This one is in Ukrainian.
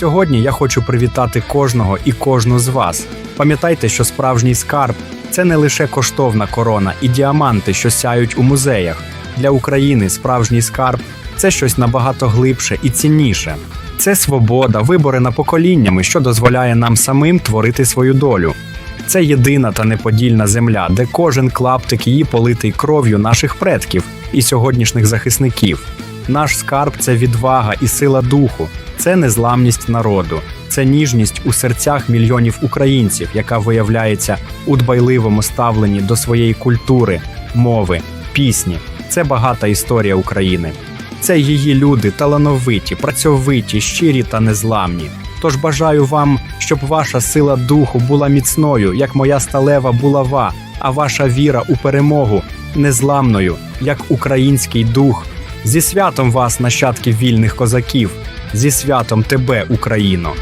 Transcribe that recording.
Сьогодні я хочу привітати кожного і кожну з вас. Пам'ятайте, що справжній скарб це не лише коштовна корона і діаманти, що сяють у музеях. Для України справжній скарб це щось набагато глибше і цінніше. Це свобода, виборена поколіннями, що дозволяє нам самим творити свою долю. Це єдина та неподільна земля, де кожен клаптик її политий кров'ю наших предків і сьогоднішніх захисників. Наш скарб це відвага і сила духу, це незламність народу, це ніжність у серцях мільйонів українців, яка виявляється у дбайливому ставленні до своєї культури, мови, пісні. Це багата історія України. Це її люди талановиті, працьовиті, щирі та незламні. Тож бажаю вам, щоб ваша сила духу була міцною, як моя сталева булава, а ваша віра у перемогу незламною, як український дух. Зі святом вас, нащадки вільних козаків, зі святом тебе, Україно!